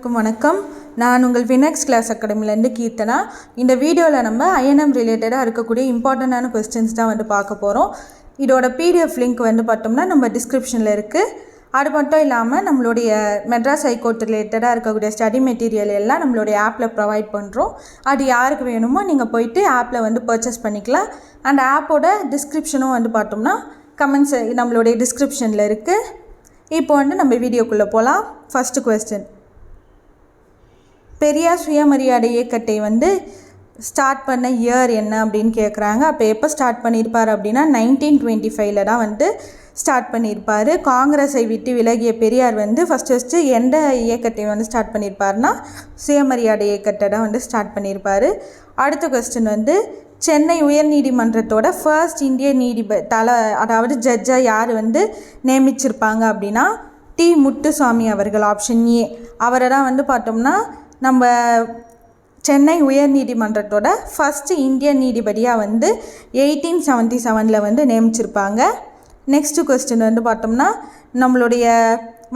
வணக்கம் வணக்கம். நான் உங்கள் ஃபினக்ஸ் கிளாஸ் அகாடமிலேருந்து கீர்த்தனா. இந்த வீடியோவில் நம்ம ஐஎன்எம் ரிலேட்டடாக இருக்கக்கூடிய இம்பார்ட்டண்ட்டான கொஸ்டின்ஸ் தான் வந்து பார்க்க போகிறோம் இதோட பிடிஎஃப் லிங்க் வந்து பார்த்தோம்னா நம்ம டிஸ்கிரிப்ஷனில் இருக்குது அது மட்டும் இல்லாமல் நம்மளுடைய மெட்ராஸ் ஹைகோர்ட் ரிலேட்டடாக இருக்கக்கூடிய ஸ்டடி மெட்டீரியல் எல்லாம் நம்மளுடைய ஆப்பில் ப்ரொவைட் பண்ணுறோம் அது யாருக்கு வேணுமோ நீங்கள் போயிட்டு ஆப்பில் வந்து பர்ச்சேஸ் பண்ணிக்கலாம். அந்த ஆப்போட டிஸ்கிரிப்ஷனும் வந்து பார்த்தோம்னா கமெண்ட்ஸ் நம்மளுடைய டிஸ்கிரிப்ஷனில் இருக்குது இப்போ வந்து நம்ம வீடியோக்குள்ளே போகலாம் ஃபஸ்ட்டு கொஸ்டின் பெரியார் சுயமரியாதை இயக்கத்தை வந்து ஸ்டார்ட் பண்ண இயர் என்ன அப்படின்னு கேட்குறாங்க அப்போ எப்போ ஸ்டார்ட் பண்ணியிருப்பார் அப்படின்னா நைன்டீன் டுவெண்ட்டி ஃபைவ்ல தான் வந்து ஸ்டார்ட் பண்ணியிருப்பார் காங்கிரஸை விட்டு விலகிய பெரியார் வந்து ஃபஸ்ட்டு ஃபஸ்ட்டு எந்த இயக்கத்தை வந்து ஸ்டார்ட் பண்ணியிருப்பார்னா சுயமரியாதை இயக்கத்தை தான் வந்து ஸ்டார்ட் பண்ணியிருப்பார் அடுத்த கொஸ்டின் வந்து சென்னை உயர்நீதிமன்றத்தோட ஃபர்ஸ்ட் இந்திய நீதிப தலை அதாவது ஜட்ஜாக யார் வந்து நியமிச்சிருப்பாங்க அப்படின்னா டி முத்துசாமி அவர்கள் ஆப்ஷன் ஏ அவரை தான் வந்து பார்த்தோம்னா நம்ம சென்னை உயர்நீதிமன்றத்தோட ஃபஸ்ட்டு இந்தியன் நீதிபதியாக வந்து எயிட்டீன் செவன்ட்டி செவனில் வந்து நியமிச்சிருப்பாங்க. நெக்ஸ்ட்டு கொஸ்டின் வந்து பார்த்தோம்னா நம்மளுடைய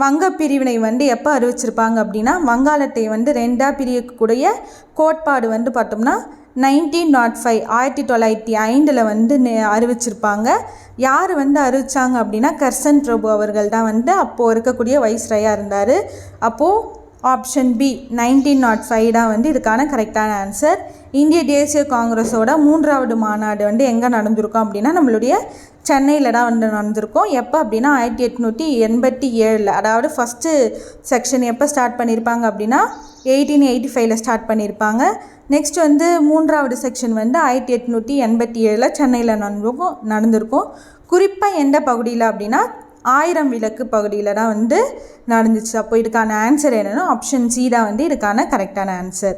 வங்க பிரிவினை வந்து எப்போ அறிவிச்சிருப்பாங்க அப்படின்னா வங்காளத்தை வந்து ரெண்டாக பிரியக்கூடிய கோட்பாடு வந்து பார்த்தோம்னா நைன்டீன் நாட் ஃபைவ் ஆயிரத்தி தொள்ளாயிரத்தி ஐந்தில் வந்து அறிவிச்சிருப்பாங்க. யார் வந்து அறிவித்தாங்க அப்படின்னா கர்சன் பிரபு அவர்கள் தான் வந்து அப்போது இருக்கக்கூடிய வைஸ்ராயாக இருந்தார். அப்போது option B nineteen naught five தான் வந்து இதுக்கான கரெக்டான ஆன்சர் இந்திய தேசிய காங்கிரஸோட மூன்றாவது மாநாடு வந்து எங்கே நடந்திருக்கும் அப்படின்னா நம்மளுடைய சென்னையில் தான் வந்து நடந்திருக்கும். எப்போ அப்படின்னா ஆயிரத்தி எட்நூற்றி எண்பத்தி ஏழில் அதாவது ஃபஸ்ட்டு செக்ஷன் எப்போ ஸ்டார்ட் பண்ணியிருப்பாங்க அப்படின்னா எயிட்டீன் எயிட்டி ஃபைவ்ல ஸ்டார்ட் பண்ணியிருப்பாங்க நெக்ஸ்ட் வந்து மூன்றாவது செக்ஷன் வந்து ஆயிரத்தி எட்நூற்றி எண்பத்தி ஏழில் சென்னையில் நடந்திருக்கும் நடந்திருக்கும். குறிப்பாக எந்த பகுதியில் அப்படின்னா ஆயிரம் விளக்கு பகுதியில் தான் வந்து நடந்துச்சு. அப்போ இதுக்கான ஆன்சர் என்னென்னா ஆப்ஷன் சி தான் வந்து இதுக்கான கரெக்டான ஆன்சர்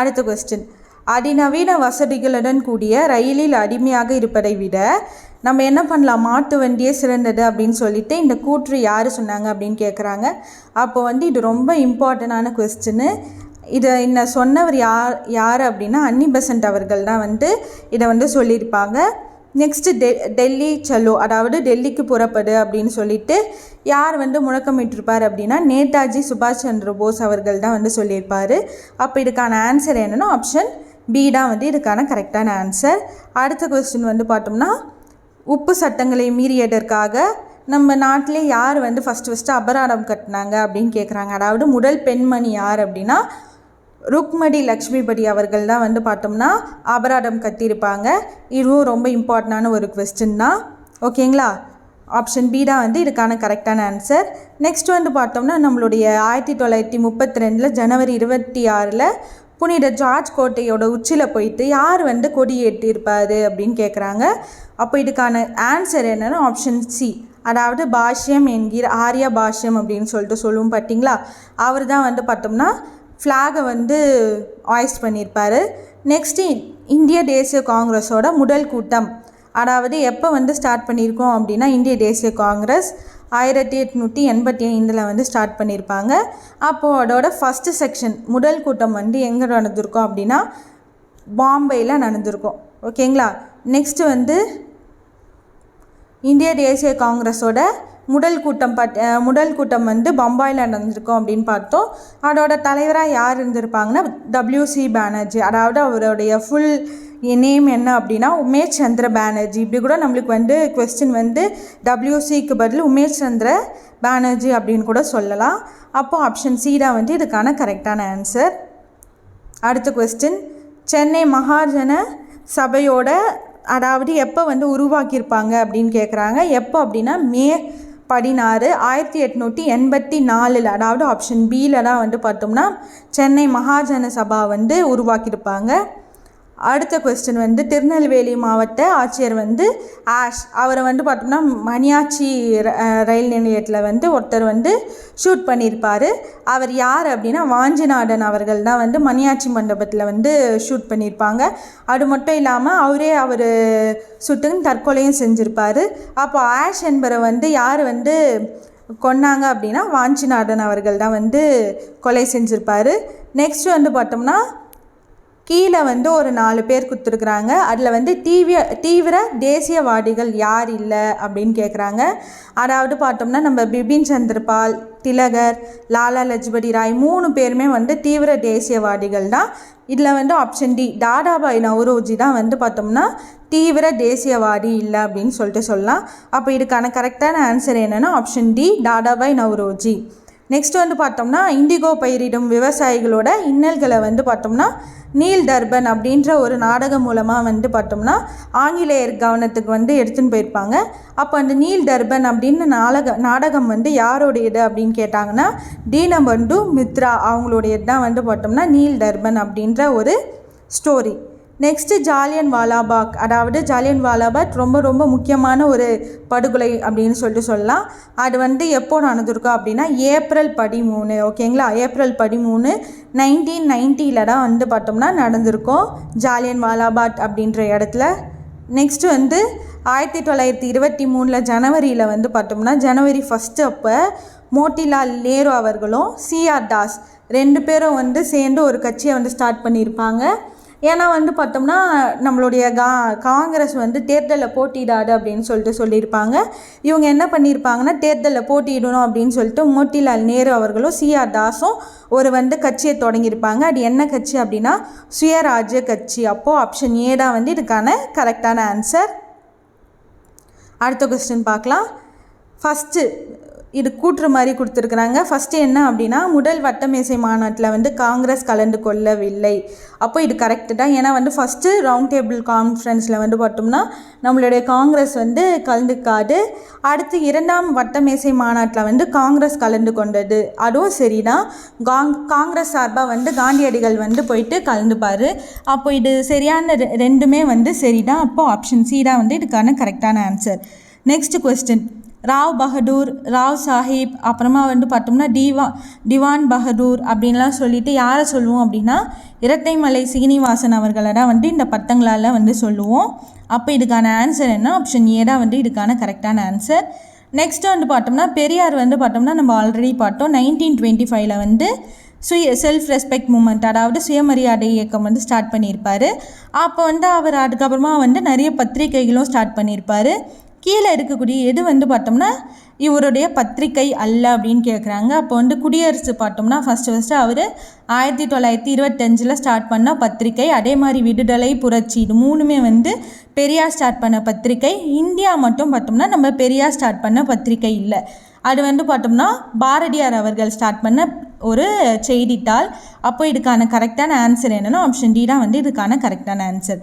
அடுத்த கொஸ்டின் அதிநவீன வசதிகளுடன் கூடிய ரயிலில் அடிமையாக இருப்பதை விட நம்ம என்ன பண்ணலாம்? மாட்டு வண்டியே சிறந்தது அப்படின்னு சொல்லிட்டு இந்த கூற்று யார் சொன்னாங்க அப்படின்னு கேட்குறாங்க அப்போ வந்து இது ரொம்ப இம்பார்ட்டண்டான கொஸ்டின்னு இதை என்ன சொன்னவர் யார் யார் அப்படின்னா அன்னி பெசன்ட் அவர்கள் தான் வந்து இதை வந்து சொல்லியிருப்பாங்க. நெக்ஸ்ட்டு டெ டெல்லி சலோ அதாவது டெல்லிக்கு புறப்படு அப்படின்னு சொல்லிட்டு யார் வந்து முழக்கமிட்டிருப்பார் அப்படின்னா நேதாஜி சுபாஷ் சந்திர போஸ் அவர்கள் தான் வந்து சொல்லியிருப்பார். அப்போ இதுக்கான ஆன்சர் என்னென்னா ஆப்ஷன் பி தான் வந்து இதுக்கான கரெக்டான ஆன்சர் அடுத்த கொஸ்டின் வந்து பார்த்தோம்னா உப்பு சட்டங்களை மீறியதற்காக நம்ம நாட்டிலே யார் வந்து ஃபஸ்ட்டு ஃபஸ்ட்டு அபராதம் கட்டினாங்க அப்படின்னு கேட்குறாங்க அதாவது முதல் பெண்மணி யார் அப்படின்னா ருக்மடி லக்ஷ்மிபதி அவர்கள் தான் வந்து பார்த்தோம்னா அபராதம் கட்டியிருப்பாங்க. இதுவும் ரொம்ப இம்பார்ட்டண்டான ஒரு கொஸ்டின் தான். ஓகேங்களா ஆப்ஷன் பி தான் வந்து இதுக்கான கரெக்டான ஆன்சர் நெக்ஸ்ட் வந்து பார்த்தோம்னா நம்மளுடைய ஆயிரத்தி தொள்ளாயிரத்தி முப்பத்தி ரெண்டில் ஜனவரி இருபத்தி ஆறில் புனித ஜார்ஜ் கோட்டையோட உச்சியில் போயிட்டு யார் வந்து கொடி ஏற்றிருப்பார் அப்படின்னு கேட்குறாங்க அப்போ இதுக்கான ஆன்சர் என்னென்னா ஆப்ஷன் சி அதாவது பாஷ்யம் என்கிற ஆரிய பாஷ்யம் அப்படின்னு சொல்லிட்டு சொல்லுவோம் பார்த்தீங்களா? அவர் தான் வந்து பார்த்தோம்னா ஃப்ளாகை வந்து ஆய்ஸ்ட் பண்ணியிருப்பார். நெக்ஸ்ட்டு இந்திய தேசிய காங்கிரஸோட முதல் கூட்டம். அதாவது எப்போ வந்து ஸ்டார்ட் பண்ணியிருக்கோம் அப்படின்னா இந்திய தேசிய காங்கிரஸ் ஆயிரத்தி எட்நூற்றி எண்பத்தி ஐந்தில் வந்து ஸ்டார்ட் பண்ணியிருப்பாங்க. அப்போது அதோட ஃபஸ்ட்டு செக்ஷன் முதல் கூட்டம் வந்து எங்கே நடந்திருக்கும் அப்படின்னா பாம்பேயில் நடந்திருக்கும். ஓகேங்களா நெக்ஸ்ட்டு வந்து இந்திய தேசிய காங்கிரஸோட முடல் கூட்டம் பட் முடல் கூட்டம் வந்து பம்பாயில் நடந்திருக்கும் அப்படின்னு பார்த்தோம். அதோட தலைவராக யார் இருந்திருப்பாங்கன்னா டபிள்யூசி பானர்ஜி அதாவது அவருடைய ஃபுல் நேம் என்ன அப்படின்னா உமேஷ் சந்திர பானர்ஜி இப்படி கூட நம்மளுக்கு வந்து கொஸ்டின் வந்து டபிள்யூசிக்கு பதில் உமேஷ் சந்திர பானர்ஜி அப்படின்னு கூட சொல்லலாம். அப்போது ஆப்ஷன் சி தான் வந்து இதுக்கான கரெக்டான ஆன்சர் அடுத்த கொஸ்டின் சென்னை மகாஜன சபையோட அதாவது எப்போ வந்து உருவாக்கியிருப்பாங்க அப்படின்னு கேட்குறாங்க எப்போ அப்படின்னா மே பதினாறு ஆயிரத்தி எட்நூற்றி எண்பத்தி நாலில் அதாவது ஆப்ஷன் பியில் தான் வந்து பார்த்தோம்னா சென்னை மகாஜன சபா வந்து உருவாக்கியிருப்பாங்க. அடுத்த கொஸ்டின் வந்து திருநெல்வேலி மாவட்ட ஆட்சியர் வந்து ஆஷ். அவரை வந்து பார்த்தோம்னா மணியாச்சி ர- ரயில் நிலையத்தில் வந்து ஒருத்தர் வந்து ஷூட் பண்ணியிருப்பார் அவர் யார் அப்படின்னா வாஞ்சிநாடன் அவர்கள் தான் வந்து மணியாச்சி மண்டபத்தில் வந்து ஷூட் பண்ணியிருப்பாங்க அது மட்டும் இல்லாமல் அவரே அவர் சுட்டுன்னு தற்கொலையும் செஞ்சுருப்பார். அப்போ ஆஷ் என்பரை வந்து யார் வந்து கொன்னாங்க அப்படின்னா வாஞ்சிநாடன் அவர்கள் தான் வந்து கொலை செஞ்சுருப்பார். நெக்ஸ்ட் வந்து பார்த்தோம்னா கீழே வந்து ஒரு நாலு பேர் கொடுத்துருக்குறாங்க. அதில் வந்து தீவிர தீவிர தேசியவாதிகள் யார் இல்லை அப்படின்னு கேட்குறாங்க அதாவது பார்த்தோம்னா நம்ம பிபின் சந்திரபால் திலகர் லாலா லஜ்பதி ராய் மூணு பேருமே வந்து தீவிர தேசியவாதிகள் தான். இதில் வந்து ஆப்ஷன் டி தாதாபாய் நவ்ரோஜி தான் வந்து பார்த்தோம்னா தீவிர தேசியவாதி இல்லை அப்படின்னு சொல்லிட்டு சொல்லலாம். அப்போ இதுக்கான கரெக்டான ஆன்சர் என்னென்னா option D Dadabhai Naoroji. Next வந்து பார்த்தோம்னா இண்டிகோ பயிரிடும் விவசாயிகளோட இன்னல்களை வந்து பார்த்தோம்னா நீல் தர்பன் அப்படின்ற ஒரு நாடகம் மூலமாக வந்து பார்த்தோம்னா ஆங்கிலேயர் கவனத்துக்கு வந்து எடுத்துன்னு போயிருப்பாங்க. அப்போ அந்த நீல் தர்பன் அப்படின்னு நாடக நாடகம் வந்து யாரோடையது அப்படின்னு கேட்டாங்கன்னா தீனபந்து மித்ரா அவங்களுடையது தான் வந்து பார்த்தோம்னா நீல் தர்பன் அப்படின்ற ஒரு ஸ்டோரி நெக்ஸ்ட்டு ஜாலியன் வாலாபாக் அதாவது ஜாலியன் வாலாபாக் ரொம்ப ரொம்ப முக்கியமான ஒரு படுகொலை அப்படின்னு சொல்லிட்டு சொல்லலாம். அது வந்து எப்போ நடந்திருக்கோம் அப்படின்னா ஏப்ரல் பதிமூணு ஓகேங்களா ஏப்ரல் பதிமூணு நைன்டீன் நைன்ட்டியில் தான் வந்து பார்த்தோம்னா நடந்திருக்கும் ஜாலியன் வாலாபாக் அப்படின்ற இடத்துல. நெக்ஸ்ட்டு வந்து ஆயிரத்தி தொள்ளாயிரத்தி இருபத்தி மூணில் ஜனவரியில் வந்து பார்த்தோம்னா ஜனவரி ஃபஸ்ட்டு அப்போ மோட்டிலால் நேரு அவர்களும் சிஆர் தாஸ் ரெண்டு பேரும் வந்து சேர்ந்து ஒரு கட்சியை வந்து ஸ்டார்ட் பண்ணியிருப்பாங்க. ஏன்னா வந்து பார்த்தோம்னா நம்மளுடைய கா காங்கிரஸ் வந்து தேர்தலில் போட்டியிடாது அப்படின்னு சொல்லிட்டு சொல்லியிருப்பாங்க. இவங்க என்ன பண்ணியிருப்பாங்கன்னா தேர்தலில் போட்டியிடணும் அப்படின்னு சொல்லிட்டு மோட்டிலால் நேரு அவர்களும் சிஆர் தாஸும் ஒரு வந்து கட்சியை தொடங்கியிருப்பாங்க. அது என்ன கட்சி அப்படின்னா சுயராஜ்ய கட்சி. அப்போது ஆப்ஷன் ஏ தான் வந்து இதுக்கான கரெக்டான ஆன்சர் அடுத்த கொஸ்டின் பார்க்கலாம். ஃபஸ்ட்டு இது கூற்று மாதிரி கொடுத்துருக்குறாங்க. ஃபஸ்ட்டு என்ன அப்படின்னா முதல் வட்டமேசை மாநாட்டில் வந்து காங்கிரஸ் கலந்து கொள்ளவில்லை. அப்போ இது கரெக்டு தான். ஏன்னா வந்து ஃபஸ்ட்டு ரவுண்ட் டேபிள் கான்ஃபரன்ஸில் வந்து பார்த்தோம்னா நம்மளுடைய காங்கிரஸ் வந்து கலந்துக்காது. அடுத்து இரண்டாம் வட்டமேசை மாநாட்டில் வந்து காங்கிரஸ் கலந்து கொண்டது. அதுவும் சரிதான். காங் காங்கிரஸ் சார்பாக வந்து காந்தியடிகள் வந்து போயிட்டு கலந்துப்பார். அப்போ இது சரியான ரெ- ரெண்டுமே வந்து சரிதான். அப்போது ஆப்ஷன் சி தான் வந்து இதுக்கான கரெக்டான answer next question Rao Bahadur Rao Sahib அப்புறமா வந்து பார்த்தோம்னா டிவா திவான் பகதூர் அப்படின்லாம் சொல்லிட்டு யாரை சொல்லுவோம் அப்படின்னா இரட்டைமலை சீனிவாசன் அவர்களை தான் வந்து இந்த பத்தங்களால் வந்து சொல்லுவோம். அப்போ இதுக்கான ஆன்சர் என்ன? ஆப்ஷன் ஏ தான் வந்து இதுக்கான கரெக்டான ஆன்சர் நெக்ஸ்ட்டு வந்து பார்த்தோம்னா பெரியார் வந்து பார்த்தோம்னா நம்ம ஆல்ரெடி பார்த்தோம் நைன்டீன் டுவெண்ட்டி ஃபைவ்ல வந்து சுய செல்ஃப் ரெஸ்பெக்ட் மூமெண்ட் அதாவது சுயமரியாதை இயக்கம் வந்து ஸ்டார்ட் பண்ணியிருப்பார். அப்போ வந்து அவர் அதுக்கப்புறமா வந்து நிறைய பத்திரிகைகளும் ஸ்டார்ட் பண்ணியிருப்பார். கீழே இருக்கக்கூடிய எது வந்து பார்த்தோம்னா இவருடைய பத்திரிகை அல்ல அப்படின்னு கேட்குறாங்க அப்போ வந்து குடியரசு பார்த்தோம்னா ஃபஸ்ட்டு ஃபஸ்ட்டு அவர் ஆயிரத்தி தொள்ளாயிரத்தி இருபத்தஞ்சில் ஸ்டார்ட் பண்ண பத்திரிகை அதே மாதிரி விடுதலை புரட்சி இது மூணுமே வந்து பெரியார் ஸ்டார்ட் பண்ண பத்திரிகை இந்தியா மட்டும் பார்த்தோம்னா நம்ம பெரியார் ஸ்டார்ட் பண்ண பத்திரிகை இல்லை. அது வந்து பார்த்தோம்னா பாரதியார் அவர்கள் ஸ்டார்ட் பண்ண ஒரு செய்தித்தாள். அப்போ இதுக்கான கரெக்டான ஆன்சர் என்னென்னா ஆப்ஷன் டி தான் வந்து இதுக்கான கரெக்டான ஆன்சர்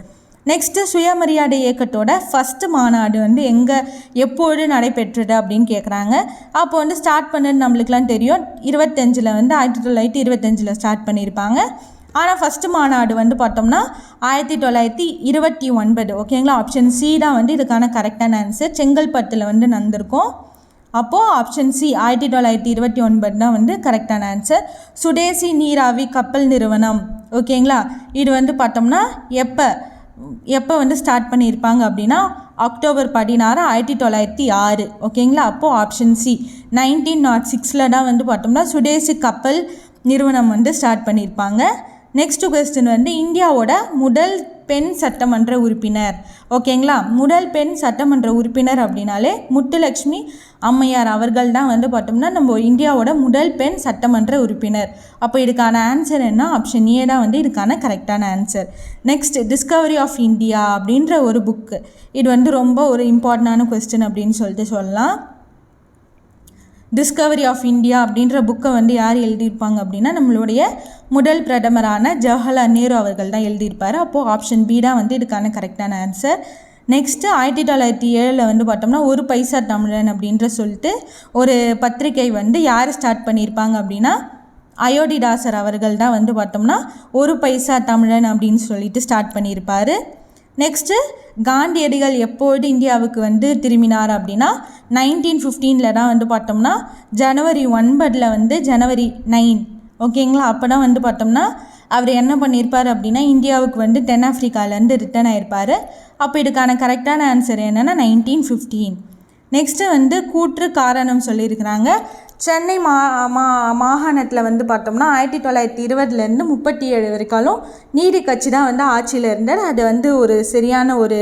நெக்ஸ்ட்டு சுயமரியாதை இயக்கத்தோட ஃபஸ்ட்டு மாநாடு வந்து எங்கே எப்பொழுது நடைபெற்றது அப்படின்னு கேட்குறாங்க அப்போ வந்து ஸ்டார்ட் பண்ணது நம்மளுக்குலாம் தெரியும். இருபத்தஞ்சில் வந்து ஆயிரத்தி தொள்ளாயிரத்தி இருபத்தஞ்சில் ஸ்டார்ட் பண்ணியிருப்பாங்க. ஆனால் ஃபஸ்ட்டு மாநாடு வந்து பார்த்தோம்னா ஆயிரத்தி தொள்ளாயிரத்தி இருபத்தி ஒன்பது ஓகேங்களா ஆப்ஷன் சி தான் வந்து இதுக்கான கரெக்டான ஆன்சர் செங்கல்பட்டில் வந்து நடந்திருக்கும். அப்போது ஆப்ஷன் சி ஆயிரத்தி தொள்ளாயிரத்தி இருபத்தி ஒன்பது தான் வந்து கரெக்டான ஆன்சர் சுதேசி நீராவி கப்பல் நிறுவனம் ஓகேங்களா இது வந்து பார்த்தோம்னா எப்போ? எப்போ வந்து ஸ்டார்ட் பண்ணியிருப்பாங்க அப்படின்னா அக்டோபர் பதினாறு ஆயிரத்தி தொள்ளாயிரத்தி ஆறு. ஓகேங்களா அப்போது ஆப்ஷன் சி நைன்டீன் நாட் சிக்ஸில் தான் வந்து பார்த்தோம்னா சுதேசி கப்பல் நிறுவனம் வந்து ஸ்டார்ட் பண்ணியிருப்பாங்க. நெக்ஸ்ட் கொஸ்டின் வந்து இந்தியாவோட முதல் பெண் சட்டமன்ற உறுப்பினர். ஓகேங்களா? முதல் பெண் சட்டமன்ற உறுப்பினர் அப்படின்னாலே முத்துலக்ஷ்மி அம்மையார் அவர்கள் தான் வந்து பார்த்தோம்னா நம்ம இந்தியாவோட முதல் பெண் சட்டமன்ற உறுப்பினர். அப்போ இதுக்கான ஆன்சர் என்ன? ஆப்ஷன் ஏ தான் வந்து இதுக்கான கரெக்டான answer next Discovery of India அப்படின்ற ஒரு புக்கு இது வந்து ரொம்ப ஒரு இம்பார்ட்டண்டான கொஸ்டின் அப்படின்னு சொல்லிட்டு சொல்லலாம். டிஸ்கவரி ஆஃப் இந்தியா அப்படின்ற புக்கை வந்து யார் எழுதியிருப்பாங்க அப்படின்னா நம்மளுடைய முதல் பிரதமரான ஜவஹர்லால் நேரு அவர்கள் தான் எழுதியிருப்பார். அப்போது ஆப்ஷன் பி தான் வந்து இதுக்கான கரெக்டான ஆன்சர் நெக்ஸ்ட்டு ஆயிரத்தி தொள்ளாயிரத்தி ஏழில் வந்து பார்த்தோம்னா ஒரு பைசா தமிழன் அப்படின்ற சொல்லிட்டு ஒரு பத்திரிகை வந்து யார் ஸ்டார்ட் பண்ணியிருப்பாங்க அப்படின்னா அயோத்திதாசர் அவர்கள் தான் வந்து பார்த்தோம்னா ஒரு பைசா தமிழன் அப்படின்னு சொல்லிட்டு ஸ்டார்ட் பண்ணியிருப்பார். நெக்ஸ்ட்டு காந்தியடிகள் எப்பொழுது இந்தியாவுக்கு வந்து திரும்பினார் அப்படின்னா நைன்டீன் ஃபிஃப்டீனில் தான் வந்து பார்த்தோம்னா ஜனவரி ஒன்பதில் வந்து ஜனவரி நைன் ஓகேங்களா அப்போ தான் வந்து பார்த்தோம்னா அவர் என்ன பண்ணியிருப்பார் அப்படின்னா இந்தியாவுக்கு வந்து தென்னாப்பிரிக்காலேருந்து ரிட்டர்ன் ஆயிருப்பார். அப்போ இதுக்கான கரெக்டான ஆன்சர் என்னென்னா நைன்டீன் ஃபிஃப்டீன் நெக்ஸ்ட்டு வந்து கூற்று காரணம் சொல்லியிருக்கிறாங்க. சென்னை மா மா மாகாணத்தில் வந்து பார்த்தோம்னா ஆயிரத்தி தொள்ளாயிரத்தி இருபதுலேருந்து முப்பத்தி ஏழு வரைக்காலும் நீதி கட்சி தான் வந்து ஆட்சியில் இருந்தார். அது வந்து ஒரு சரியான ஒரு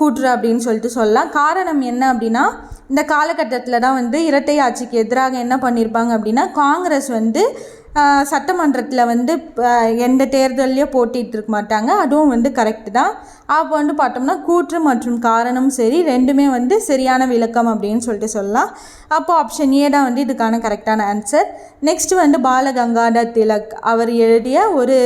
கூற்று அப்படின்னு சொல்லிட்டு சொல்லலாம். காரணம் என்ன அப்படின்னா இந்த காலகட்டத்தில் தான் வந்து இரட்டை ஆட்சிக்கு எதிராக என்ன பண்ணியிருப்பாங்க அப்படின்னா காங்கிரஸ் வந்து சட்டமன்றத்தில் வந்து எந்த தேர்தல்லையும் போட்டிகிட்டு இருக்க மாட்டாங்க. அதுவும் வந்து கரெக்டு தான். அப்போ வந்து பார்த்தோம்னா கூற்று மற்றும் காரணம் சரி ரெண்டுமே வந்து சரியான விளக்கம் அப்படின்னு சொல்லிட்டு சொல்லலாம். அப்போ ஆப்ஷன் ஏ தான் வந்து இதுக்கான கரெக்டான ஆன்சர் நெக்ஸ்ட் வந்து பாலகங்காதர் திலக் அவர் எழுதிய ஒரு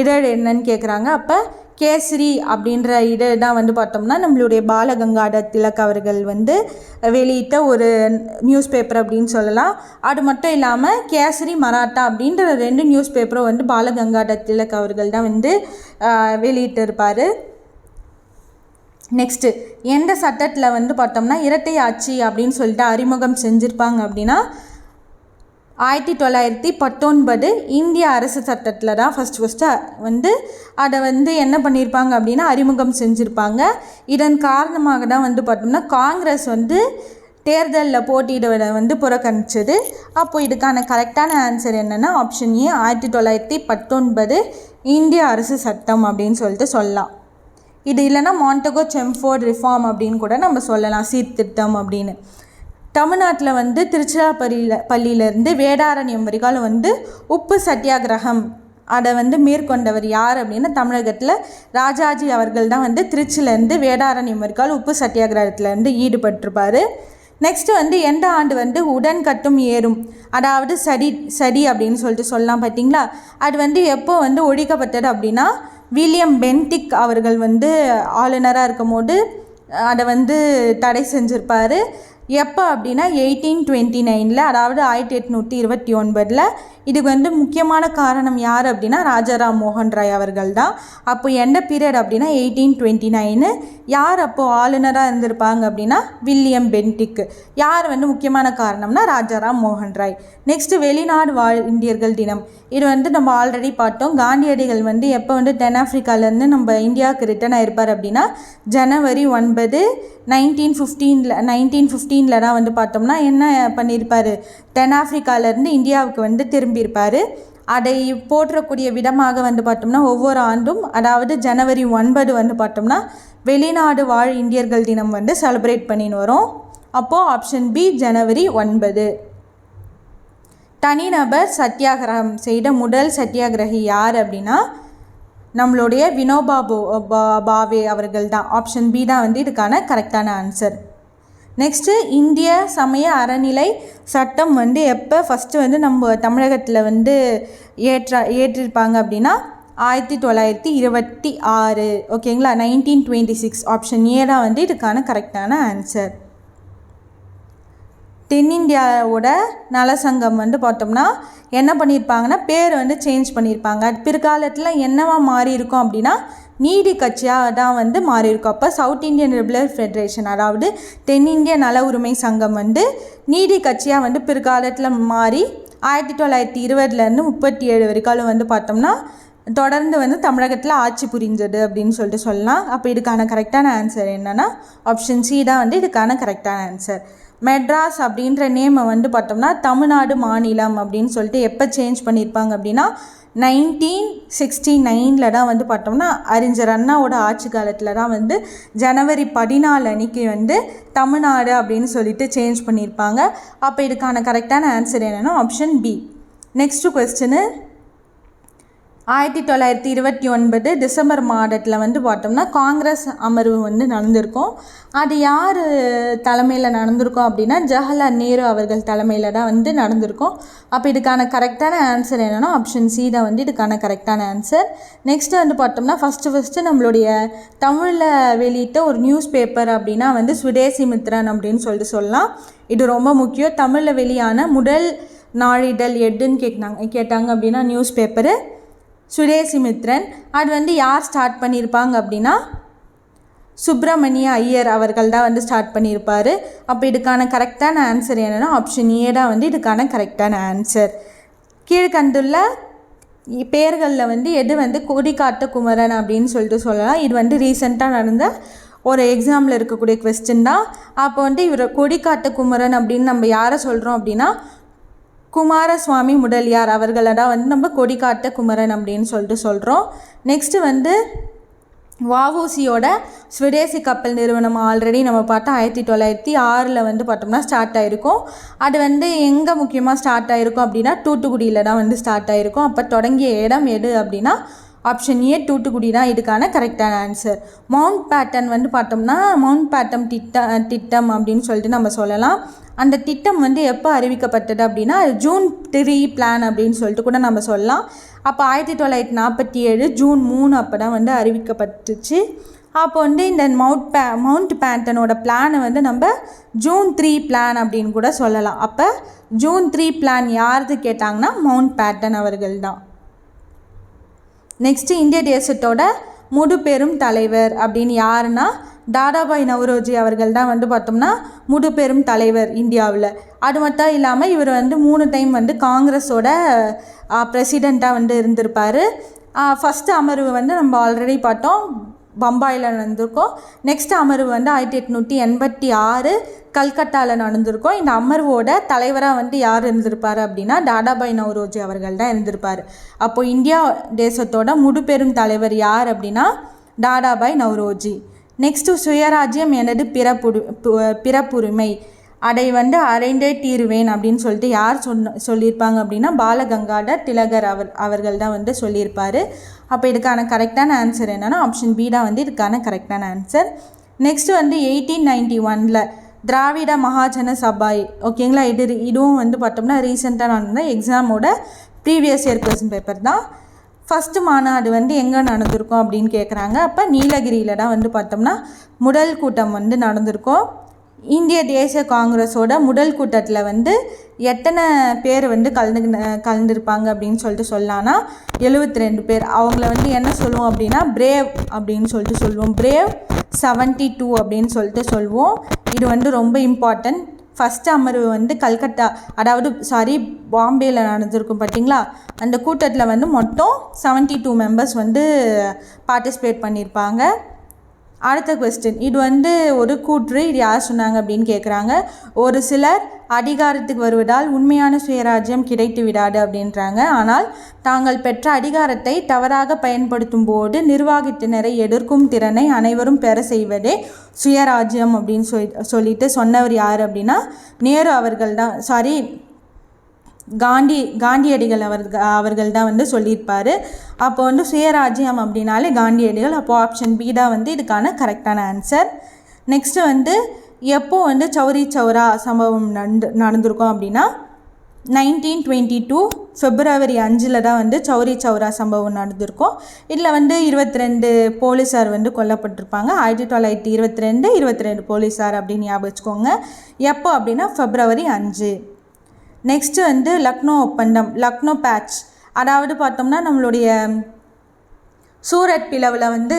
இதழ் என்னன்னு கேட்குறாங்க அப்போ கேசரி அப்படின்ற இதழ் தான் வந்து பார்த்தோம்னா நம்மளுடைய பாலகங்காட திலக் அவர்கள் வந்து வெளியிட்ட ஒரு நியூஸ் பேப்பர் அப்படின்னு சொல்லலாம். அது மட்டும் இல்லாமல் கேசரி மராட்டா அப்படின்ற ரெண்டு நியூஸ் பேப்பரும் வந்து பாலகங்காட திலக் அவர்கள் தான் வந்து வெளியிட்டிருப்பார். நெக்ஸ்ட்டு எந்த சட்டத்தில் வந்து பார்த்தோம்னா இரட்டை ஆட்சி அப்படின்னு சொல்லிட்டு அறிமுகம் செஞ்சுருப்பாங்க அப்படின்னா ஆயிரத்தி தொள்ளாயிரத்தி பத்தொன்பது இந்திய அரசு சட்டத்தில் தான் ஃபஸ்ட் ஃபஸ்ட்டு வந்து அதை வந்து என்ன பண்ணியிருப்பாங்க அப்படின்னா அறிமுகம் செஞ்சுருப்பாங்க. இதன் காரணமாக தான் வந்து பார்த்தோம்னா காங்கிரஸ் வந்து தேர்தலில் போட்டியிடுவதை வந்து புறக்கணித்தது அப்போது இதுக்கான கரெக்டான ஆன்சர் என்னென்னா ஆப்ஷன் ஏ ஆயிரத்தி தொள்ளாயிரத்தி பத்தொன்பது இந்திய அரசு சட்டம் அப்படின்னு சொல்லிட்டு சொல்லலாம். இது இல்லைன்னா மாண்டகோ செம்ஃபோர்ட் ரிஃபார்ம் அப்படின்னு கூட நம்ம சொல்லலாம் சீர்திருத்தம் அப்படின்னு. தமிழ்நாட்டில் வந்து திருச்சிராப்பள்ளியில் பள்ளியிலேருந்து வேதாரண்யம் வரிகாலம் வந்து உப்பு சத்தியாகிரகம். அதை வந்து மேற்கொண்டவர் யார் அப்படின்னா தமிழகத்தில் ராஜாஜி அவர்கள் தான் வந்து திருச்சியிலேருந்து வேதாரண்யம் வரிகால் உப்பு சத்தியாகிரகத்திலேருந்து ஈடுபட்டிருப்பார். நெக்ஸ்ட்டு வந்து எந்த ஆண்டு வந்து உடன் கட்டும் ஏறும்? அதாவது சடி சடி அப்படின்னு சொல்லிட்டு சொல்லலாம் பார்த்தீங்களா அது வந்து எப்போ வந்து ஒழிக்கப்பட்டது அப்படின்னா வில்லியம் பென்டிக் அவர்கள் வந்து ஆளுநராக இருக்கும்போது அதை வந்து தடை செஞ்சுருப்பார். எப்போ அப்படின்னா எயிட்டீன் டுவெண்ட்டி நைனில் அதாவது ஆயிரத்தி எட்நூற்றி இருபத்தி ஒன்பதில். இதுக்கு வந்து முக்கியமான காரணம் யார் அப்படின்னா ராஜாராம் மோகன் ராய் அவர்கள் தான். அப்போ எந்த பீரியட் அப்படின்னா எயிட்டீன் டுவெண்ட்டி நைனு யார் அப்போது ஆளுநராக இருந்திருப்பாங்க அப்படின்னா வில்லியம் பென்டிக்கு. யார் வந்து முக்கியமான காரணம்னா ராஜாராம் மோகன் ராய். நெக்ஸ்ட்டு வெளிநாடு வாழ் இந்தியர்கள் தினம். இது வந்து நம்ம ஆல்ரெடி பார்த்தோம். காந்தியடிகள் வந்து எப்போ வந்து தென்னாப்பிரிக்காலேருந்து நம்ம இந்தியாவுக்கு ரிட்டர்ன் ஆயிருப்பார் அப்படின்னா ஜனவரி ஒன்பது நைன்டீன் ஃபிஃப்டீனில் நைன்டீன் ஃபிஃப்டீனில் வந்து பார்த்தோம்னா என்ன பண்ணியிருப்பார்? தென்னாப்பிரிக்காவிலேருந்து இந்தியாவுக்கு வந்து திரும்பியிருப்பார். அதை போற்றக்கூடிய விதமாக வந்து பார்த்தோம்னா ஒவ்வொரு ஆண்டும் அதாவது ஜனவரி ஒன்பது வந்து பார்த்தோம்னா வெளிநாடு வாழ் இந்தியர்கள் தினம் வந்து செலிப்ரேட் பண்ணின்னு வரோம். அப்போது ஆப்ஷன் பி ஜனவரி ஒன்பது. தனிநபர் சத்தியாகிரகம் செய்த முதல் சத்தியாகிரகி யார் அப்படின்னா நம்மளுடைய வினோபா போ பா- பாவே அவர்கள் தான் ஆப்ஷன் பி தான் வந்து இதுக்கான கரெக்டான ஆன்சர் நெக்ஸ்ட்டு இந்திய சமய அறநிலை சட்டம் வந்து எப்போ ஃபஸ்ட்டு வந்து நம்ம தமிழகத்தில் வந்து ஏற்ற ஏற்றிருப்பாங்க அப்படின்னா ஆயிரத்தி தொள்ளாயிரத்தி இருபத்தி ஆறு. ஓகேங்களா nineteen twenty six option A தான் வந்து இதுக்கான கரெக்டான ஆன்சர் தென்னிந்தியாவோட நலசங்கம் வந்து பார்த்தோம்னா என்ன பண்ணியிருப்பாங்கன்னா பேர் வந்து சேஞ்ச் பண்ணியிருப்பாங்க. பிற்காலத்தில் என்னவா மாறி இருக்கும் அப்படின்னா நீதி கட்சியாக தான் வந்து மாறி இருக்கும். அப்போ சவுத் இந்தியன் ரிபலர் ஃபெடரேஷன் அதாவது தென்னிந்திய நல உரிமை சங்கம் வந்து நீதி கட்சியாக வந்து பிற்காலத்தில் மாறி ஆயிரத்தி தொள்ளாயிரத்தி இருபதுலேருந்து முப்பத்தி ஏழு வரைக்காலும் வந்து பார்த்தோம்னா தொடர்ந்து வந்து தமிழகத்தில் ஆட்சி புரிஞ்சது அப்படின்னு சொல்லிட்டு சொல்லலாம். அப்போ இதுக்கான கரெக்டான ஆன்சர் என்னென்னா ஆப்ஷன் சி தான் வந்து இதுக்கான கரெக்டான ஆன்சர் மெட்ராஸ் அப்படின்ற நேமை வந்து பார்த்தோம்னா தமிழ்நாடு மாநிலம் அப்படின்னு சொல்லிட்டு எப்போ சேஞ்ச் பண்ணியிருப்பாங்க அப்படின்னா நைன்டீன் சிக்ஸ்டி நைனில் தான் வந்து பார்த்தோம்னா அறிஞர் அண்ணாவோட ஆட்சி காலத்தில் தான் வந்து ஜனவரி பதினாலு அன்னைக்கு வந்து தமிழ்நாடு அப்படின்னு சொல்லிட்டு சேஞ்ச் பண்ணியிருப்பாங்க. அப்போ இதுக்கான கரெக்டான ஆன்சர் என்னென்னா ஆப்ஷன் பி நெக்ஸ்ட்டு கொஸ்டின்னு ஆயிரத்தி தொள்ளாயிரத்தி இருபத்தி ஒன்பது டிசம்பர் மாதத்தில் வந்து பார்த்தோம்னா காங்கிரஸ் அமர்வு வந்து நடந்திருக்கும். அது யார் தலைமையில் நடந்திருக்கும் அப்படின்னா ஜவஹர்லால் நேரு அவர்கள் தலைமையில் தான் வந்து நடந்திருக்கும். அப்போ இதுக்கான கரெக்டான ஆன்சர் என்னென்னா ஆப்ஷன் சி தான் வந்து இதுக்கான கரெக்டான ஆன்சர் நெக்ஸ்ட்டு வந்து பார்த்தோம்னா ஃபஸ்ட்டு ஃபஸ்ட்டு நம்மளுடைய தமிழில் வெளியிட்ட ஒரு நியூஸ் பேப்பர் அப்படின்னா வந்து சுதேசி மித்ரன் அப்படின்னு சொல்லிட்டு சொல்லலாம். இது ரொம்ப முக்கியம். தமிழில் வெளியான முதல் நாளிதழ் எட்டுன்னு கேட்டாங்க கேட்டாங்க அப்படின்னா நியூஸ் பேப்பரு சுரேசி மித்ரன் அது வந்து யார் ஸ்டார்ட் பண்ணியிருப்பாங்க அப்படின்னா சுப்பிரமணிய ஐயர் அவர்கள் தான் வந்து ஸ்டார்ட் பண்ணியிருப்பார் அப்போ இதுக்கான கரெக்டான ஆன்சர் என்னென்னா ஆப்ஷன் ஏ தான் வந்து இதுக்கான கரெக்டான ஆன்சர் கீழ்கண்டுள்ள பேர்களில் வந்து எது வந்து கொடிக்காட்டு குமரன் அப்படின்னு சொல்லிட்டு சொல்லலாம். இது வந்து ரீசெண்டாக நடந்த ஒரு எக்ஸாமில் இருக்கக்கூடிய கொஸ்டின் தான். அப்போ வந்து இவர் கொடிக்காட்ட குமரன் அப்படின்னு நம்ம யாரை சொல்கிறோம் அப்படின்னா குமாரசுவாமி முதலியார் அவர்களதான் வந்து நம்ம கொடிக்காட்ட குமரன் அப்படின்னு சொல்லிட்டு சொல்கிறோம் நெக்ஸ்ட்டு வந்து வாவூசியோட ஸ்வதேசி கப்பல் நிறுவனம் ஆல்ரெடி நம்ம பார்த்தா ஆயிரத்தி தொள்ளாயிரத்தி ஆறில் வந்து பார்த்தோம்னா ஸ்டார்ட் ஆகிருக்கும் அது வந்து எங்கே முக்கியமாக ஸ்டார்ட் ஆகிருக்கும் அப்படின்னா தூத்துக்குடியில் தான் வந்து ஸ்டார்ட் ஆகிருக்கும் அப்போ தொடங்கிய இடம் எது அப்படின்னா ஆப்ஷன் ஏ தூத்துக்குடி தான் இதுக்கான கரெக்டான ஆன்சர் மவுண்ட் பேட்டன் வந்து பார்த்தோம்னா மவுண்ட் பேட்டம் திட்ட திட்டம் அப்படின்னு சொல்லிட்டு நம்ம சொல்லலாம். அந்த திட்டம் வந்து எப்போ அறிவிக்கப்பட்டது அப்படின்னா ஜூன் த்ரீ பிளான் அப்படின்னு சொல்லிட்டு கூட நம்ம சொல்லலாம். அப்போ ஆயிரத்தி தொள்ளாயிரத்தி நாற்பத்தி ஏழு ஜூன் மூணு அப்போ தான் வந்து அறிவிக்கப்பட்டுச்சு. அப்போ வந்து இந்த மவுண்ட் பே மவுண்ட் பேட்டனோட பிளானை வந்து நம்ம ஜூன் த்ரீ பிளான் அப்படின்னு கூட சொல்லலாம். அப்போ ஜூன் த்ரீ பிளான் யாருது கேட்டாங்கன்னா மவுண்ட் பேட்டன் அவர்கள் தான். நெக்ஸ்ட்டு இந்திய தேசத்தோட முழு பெரும் தலைவர் அப்படின்னு யாருன்னா தாதாபாய் நவரோஜி அவர்கள் தான் வந்து பார்த்தோம்னா முழு பெரும் தலைவர் இந்தியாவில். அது மட்டும் இல்லாமல் இவர் வந்து மூணு டைம் வந்து காங்கிரஸோட பிரசிடெண்ட்டாக வந்து இருந்திருப்பார். ஃபஸ்ட்டு அமர்வு வந்து நம்ம ஆல்ரெடி பார்த்தோம். பம்பாயில் நடந்திருக்கோம். நெக்ஸ்ட் அமர்வு வந்து ஆயிரத்தி எட்நூற்றி எண்பத்தி ஆறு கல்கட்டாவில் நடந்திருக்கோம். இந்த அமர்வோட தலைவராக வந்து யார் இருந்திருப்பார் அப்படின்னா டாடாபாய் நவ்ரோஜி அவர்கள் தான் இருந்திருப்பார். அப்போது இந்தியா தேசத்தோட முடுபெரும் தலைவர் யார் அப்படின்னா டாடாபாய் நவ்ரோஜி. நெக்ஸ்ட்டு சுயராஜ்யம் எனது பிறப்புடு பிறப்புரிமை. அதை வந்து அடைந்தே தீருவேன் அப்படின்னு சொல்லிட்டு யார் சொன்ன சொல்லியிருப்பாங்க அப்படின்னா பாலகங்காதர் திலகர் அவர் அவர்கள் தான் வந்து சொல்லியிருப்பார். அப்போ இதுக்கான கரெக்டான ஆன்சர் என்னென்னா ஆப்ஷன் பி தான் வந்து இதுக்கான கரெக்டான ஆன்சர் நெக்ஸ்ட் வந்து எயிட்டீன் நைன்டி ஒனில் திராவிட மகாஜன சபாய் ஓகேங்களா இது இதுவும் வந்து பார்த்தோம்னா ரீசெண்டாக நடந்த எக்ஸாமோட ப்ரீவியஸ் இயர் கொஸ்டின் பேப்பர் தான். ஃபஸ்ட்டு மாநாடு வந்து எங்கே நடந்திருக்கும் அப்படின்னு கேட்குறாங்க அப்போ நீலகிரியில் தான் வந்து பார்த்தோம்னா முதல் கூட்டம் வந்து நடந்திருக்கும். இந்திய தேசிய காங்கிரஸோட முதல் கூட்டத்தில் வந்து எத்தனை பேர் வந்து கலந்து கலந்துருப்பாங்க அப்படின்னு சொல்லிட்டு சொல்லலான்னா எழுபத்தி ரெண்டு பேர். அவங்கள வந்து என்ன சொல்லுவோம் அப்படின்னா பிரேவ் அப்படின்னு சொல்லிட்டு சொல்லுவோம். பிரேவ் செவன்ட்டி டூ அப்படின்னு சொல்லிட்டு சொல்லுவோம். இது வந்து ரொம்ப இம்பார்ட்டன்ட் ஃபஸ்ட்டு அமர்வு வந்து கல்கட்டா அதாவது சாரி பாம்பேயில் நடந்திருக்கும் பார்த்தீங்களா? அந்த கூட்டத்தில் வந்து மொத்தம் செவன்ட்டி டூ மெம்பர்ஸ் வந்து பார்ட்டிசிபேட் பண்ணியிருப்பாங்க. அடுத்த கொஸ்டின் இது வந்து ஒரு கூற்று இது யார் சொன்னாங்க அப்படின்னு கேட்குறாங்க ஒரு சிலர் அதிகாரத்துக்கு வருவதால் உண்மையான சுயராஜ்யம் கிடைத்து விடாது அப்படின்றாங்க. ஆனால் தாங்கள் பெற்ற அதிகாரத்தை தவறாக பயன்படுத்தும் போது நிர்வாகத்தினரை எதிர்க்கும் திறனை அனைவரும் பெற செய்வதே சுயராஜ்யம் அப்படின்னு சொல்லி சொல்லிட்டு சொன்னவர் யார் அப்படின்னா நேரு அவர்கள் தான். சாரி காந்தி காந்தியடிகள் அவர் அவர்கள் தான் வந்து சொல்லியிருப்பார். அப்போ வந்து சுயராஜ்யம் அப்படின்னாலே காந்தியடிகள். அப்போது ஆப்ஷன் பி தான் வந்து இதுக்கான கரெக்டான ஆன்சர் நெக்ஸ்ட்டு வந்து எப்போ வந்து சௌரி சௌரா சம்பவம் நடந்து நடந்திருக்கும் அப்படின்னா நைன்டீன் டுவெண்ட்டி டூ ஃபெப்ரவரி அஞ்சில் தான் வந்து சௌரி சௌரா சம்பவம் நடந்திருக்கும். இதில் வந்து இருபத்தி ரெண்டு போலீஸார் வந்து கொல்லப்பட்டிருப்பாங்க. ஆயிரத்தி தொள்ளாயிரத்தி இருபத்தி ரெண்டு இருபத்தி ரெண்டு போலீஸார் அப்படின்னு ஞாபகம் வச்சுக்கோங்க. எப்போ அப்படின்னா ஃபெப்ரவரி அஞ்சு. நெக்ஸ்ட்டு வந்து லக்னோ ஒப்பந்தம் லக்னோ பேட்ச் அதாவது பார்த்தோம்னா நம்மளுடைய சூரத் பிளவில் வந்து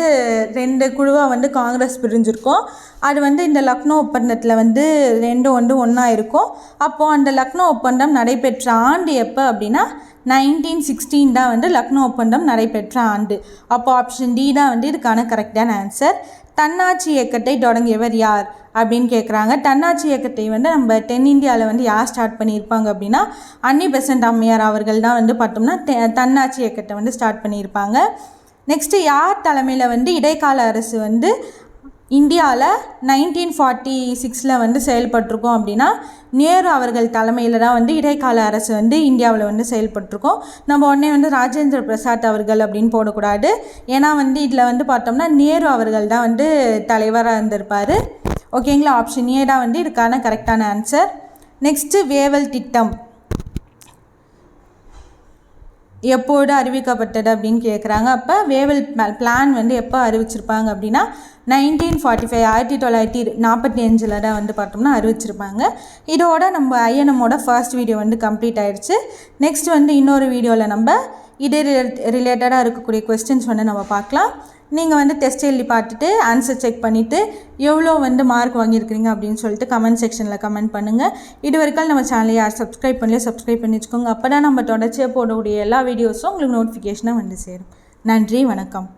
ரெண்டு குழுவாக வந்து காங்கிரஸ் பிரிஞ்சிருக்கோம். அது வந்து இந்த லக்னோ ஒப்பந்தத்தில் வந்து ரெண்டும் வந்து ஒன்றா இருக்கும். அப்போது அந்த லக்னோ ஒப்பந்தம் நடைபெற்ற ஆண்டு எப்போ அப்படின்னா நைன்டீன் சிக்ஸ்டீன் தான் வந்து லக்னோ ஒப்பந்தம் நடைபெற்ற ஆண்டு. அப்போது ஆப்ஷன் டி தான் வந்து இதுக்கான கரெக்டான ஆன்சர் தன்னாட்சி இயக்கத்தை தொடங்கியவர் யார் அப்படின்னு கேட்குறாங்க தன்னாட்சி இயக்கத்தை வந்து நம்ம தென்னிந்தியாவில் வந்து யார் ஸ்டார்ட் பண்ணியிருப்பாங்க அப்படின்னா அன்னி பெசன்ட் அம்மையார் அவர்கள் தான் வந்து பார்த்தோம்னா தன்னாட்சி இயக்கத்தை வந்து ஸ்டார்ட் பண்ணியிருப்பாங்க நெக்ஸ்ட்டு யார் தலைமையில் வந்து இடைக்கால அரசு வந்து இந்தியாவில் நைன்டீன் ஃபார்ட்டி சிக்ஸில் வந்து செயல்பட்டிருக்கோம் அப்படின்னா நேரு அவர்கள் தலைமையில் தான் வந்து இடைக்கால அரசு வந்து இந்தியாவில் வந்து செயல்பட்டிருக்கோம். நம்ம உடனே வந்து ராஜேந்திர பிரசாத் அவர்கள் அப்படின்னு போடக்கூடாது. ஏன்னா வந்து இதில் வந்து பார்த்தோம்னா நேரு அவர்கள் தான் வந்து தலைவராக இருந்திருப்பார். ஓகேங்களா? ஆப்ஷன் ஏ தான் வந்து இதுக்கான கரெக்டான ஆன்சர் நெக்ஸ்ட்டு வேவல் திட்டம். எப்போது அறிவிக்கப்பட்டது அப்படின்னு கேட்குறாங்க அப்போ வேவல் பிளான் வந்து எப்போ அறிவிச்சிருப்பாங்க அப்படின்னா நைன்டீன் ஃபார்ட்டி ஃபைவ் ஆயிரத்தி தொள்ளாயிரத்தி நாற்பத்தி அஞ்சில் தான் வந்து பார்த்தோம்னா அறிவிச்சிருப்பாங்க. இதோட நம்ம ஐஎன்எம்மோட ஃபர்ஸ்ட் வீடியோ வந்து கம்ப்ளீட் ஆயிடுச்சு. நெக்ஸ்ட் வந்து இன்னொரு வீடியோவில் நம்ம இதே ரிலேட்டடாக இருக்கக்கூடிய கொஸ்டின்ஸ் வந்து நம்ம பார்க்கலாம். நீங்கள் வந்து டெஸ்ட் எழுதி பார்த்துட்டு ஆன்சர் செக் பண்ணிவிட்டு எவ்வளோ வந்து மார்க் வாங்கியிருக்கிறீங்க அப்படின்னு சொல்லிட்டு கமெண்ட் செக்ஷனில் கமெண்ட் பண்ணுங்கள் இது வரைக்கும் நம்ம சேனலை யார் சப்ஸ்கிரைப் பண்ணலையோ சப்ஸ்கிரைப் பண்ணி வச்சுக்கோங்க. அப்போ தான் நம்ம தொடர்ச்சியாக போடக்கூடிய எல்லா வீடியோஸும் உங்களுக்கு நோட்டிஃபிகேஷனாக வந்து சேரும். நன்றி வணக்கம்.